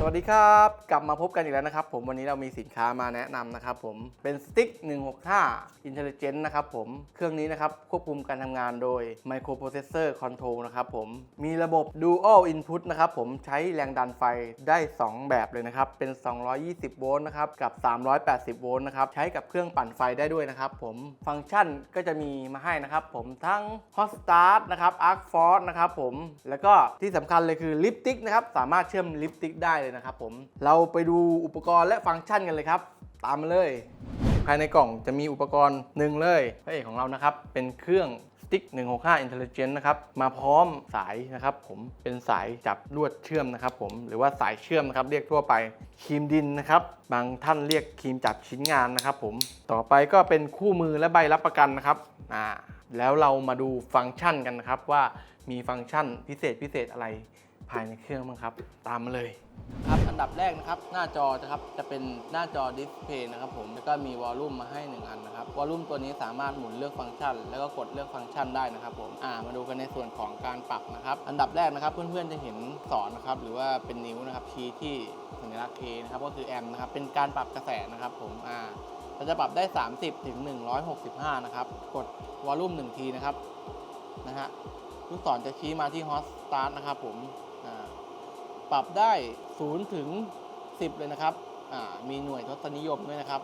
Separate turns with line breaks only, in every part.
สวัสดีครับ กลับมาพบกันอีกแล้วนะครับ ผมวันนี้เรามีสินค้ามาแนะนำนะครับผมเป็นสติ๊ก165 Intelligent นะครับผมเครื่องนี้นะครับควบคุมการทำงานโดย Microprocessor Control นะครับผมมีระบบ Dual Input นะครับผมใช้แรงดันไฟได้ 2 แบบเลยนะครับ เป็น 220 โวลต์นะครับกับ 380 โวลต์นะครับใช้กับเครื่องปั่นไฟได้ด้วยนะครับผมฟังก์ชันก็จะมีมาให้นะครับผมทั้ง Hot Start นะครับ Arc Force นะครับผมแล้วก็ที่สำคัญเลยคือ Lipstick นะครับสามารถเชื่อม Lipstick ได้เลยนะครับผม เราไปดูอุปกรณ์และฟังก์ชันกันเลยครับ ตามมาเลย ภายในกล่องจะมีอุปกรณ์หนึ่งเลยพระเอกของเรานะครับ เป็นเครื่องสติ๊ก165 Intelligent นะครับ มาพร้อมสายนะครับผมเป็นสายจับลวดเชื่อมนะครับผมหรือว่าสายเชื่อมนะครับ เรียกทั่วไปครีมดินนะครับ บางท่านเรียกครีมจับชิ้นงานนะครับผมต่อไปก็เป็นคู่มือและใบรับประกันนะครับอ่าแล้วเรามาดูฟังก์ชันกันนะครับว่ามีฟังก์ชันพิเศษพิเศษอะไร ภายในเครื่องบ้างครับ ตามมาเลย ครับอันดับแรกนะครับหน้าจอนะครับจะเป็นหน้าจอดิสเพย์นะครับผมแล้วก็มีวอลลุ่มมาให้ 1 อันนะครับวอลลุ่มตัวนี้สามารถหมุนเลือกฟังก์ชัน แล้วก็กดเลือกฟังก์ชันได้นะครับผมอ่ามาดูกันในส่วนของการปรับนะครับ อันดับแรกนะครับเพื่อนๆจะเห็นสอนนะครับหรือว่าเป็นนิ้วนะครับชี้ที่สัญลักษณ์ A นะครับก็คือแอมนะครับเป็นการปรับกระแสนะครับผมอ่าเราจะปรับได้ 30ถึง165 นะครับ กดวอลลุ่ม1ทีนะครับนะฮะลูกศรจะชี้มาที่ Hot Start นะครับผม ปรับได้0ถึง 10 เลยนะครับอ่ามีหน่วยทศนิยมด้วยนะครับ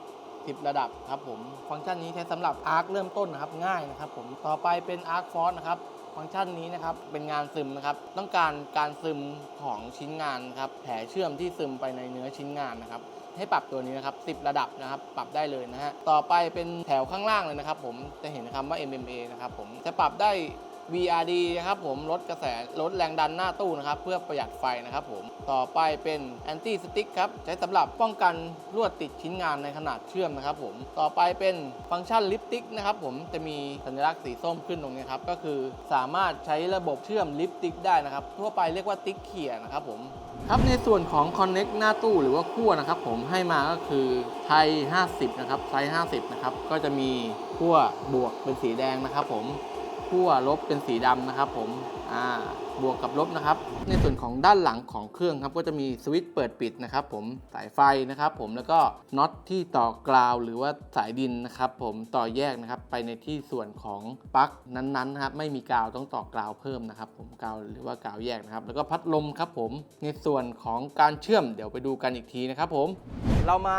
10 ระดับครับผม ฟังก์ชันนี้ใช้สำหรับอาร์คเริ่มต้นนะครับง่ายนะครับผมต่อไปเป็นอาร์คฟอสนะครับฟังก์ชันนี้นะครับเป็นงานซึมนะครับ ต้องการการซึมของชิ้นงานครับแผลเชื่อมที่ซึมไปในเนื้อชิ้นงานนะครับ ให้ปรับตัวนี้นะครับ 10 ระดับนะครับ ปรับได้เลยนะฮะต่อไปเป็นแถวข้างล่างเลยนะครับ ผมจะเห็นคำว่า MMA นะครับผมจะปรับได้ VRD นะครับผมลดกระแสลดแรงดันหน้าตู้นะครับ เพื่อประหยัดไฟนะครับผมต่อไปเป็น Anti Stick ครับใช้สำหรับป้องกันลวดติดชิ้นงานในขนาดเชื่อมนะครับผมต่อไปเป็นฟังก์ชันลิปติกนะครับผมจะมีสัญลักษณ์สีส้มขึ้นตรงนี้ครับก็คือสามารถใช้ระบบเชื่อมลิปติกได้นะครับ ทั่วไปเรียกว่าติ๊กเขียนะครับผมครับในส่วนของ Connect หน้าตู้หรือว่าขั้วนะครับผมให้มาก็คือไทย 50 นะครับไซส์ 50 นะครับ ก็จะมีขั้วบวกเป็นสีแดงนะครับผม ขั้วลบเป็นสีดำนะครับผมอ่าบวกกับลบนะครับ ในส่วนของด้านหลังของเครื่องครับก็จะมีสวิตช์เปิดปิดนะครับผมสายไฟนะครับผมแล้วก็น็อตที่ต่อกราวหรือว่าสายดินนะครับผมต่อแยกนะครับไปในที่ส่วนของปลั๊กนั้นๆนะครับไม่มีกาวต้องต่อกราวเพิ่มนะครับผมกาวหรือว่ากาวแยกนะครับ แล้วก็พัดลมครับผมในส่วนของการเชื่อมเดี๋ยวไปดูกันอีกทีนะครับผมเรามา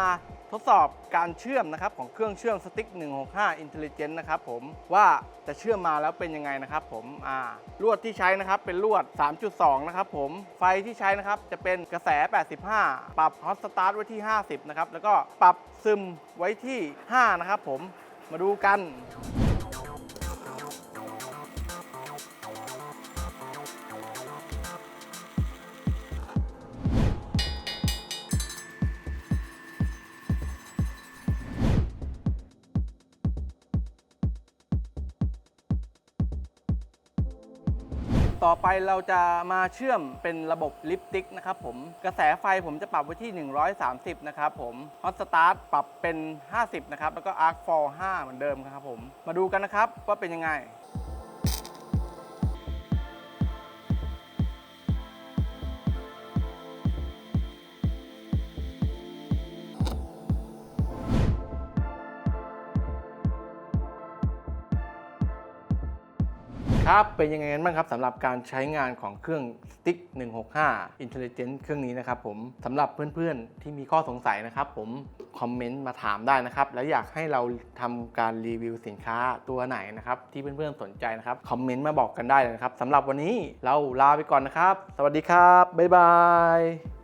ทดสอบการเชื่อมนะครับของเครื่องเชื่อมสติ๊ก165 Intelligent นะครับผมว่าจะเชื่อมมาแล้วเป็นยังไงนะครับผมอ่าลวดที่ใช้นะครับเป็นลวด 3.2 นะครับผมไฟที่ใช้นะครับจะเป็นกระแส 85 ปรับ Hot Start ไว้ที่ 50 นะครับแล้วก็ปรับซึมไว้ที่ 5 นะครับผมมาดูกัน ต่อไปเราจะมาเชื่อมเป็นระบบลิปติกนะครับผม กระแสไฟผมจะปรับไว้ที่ 130 นะครับผมฮอตสตาร์ทปรับเป็น 50 นะครับ แล้วก็ Arc for 5เหมือนเดิมครับผม มาดูกันนะครับว่าเป็นยังไง ครับเป็นยังไงกันบ้างครับสำหรับการใช้งานของเครื่อง Stick 165 Intelligent เครื่องนี้นะครับผมสำหรับเพื่อนๆ ที่มีข้อสงสัยนะครับ ผมคอมเมนต์มาถามได้นะครับ แล้วอยากให้เราทำการรีวิวสินค้าตัวไหนนะครับ ที่เพื่อนๆ สนใจนะครับ คอมเมนต์มาบอกกันได้เลยนะครับสำหรับวันนี้เราลาไปก่อนนะครับ สวัสดีครับ บ๊ายบาย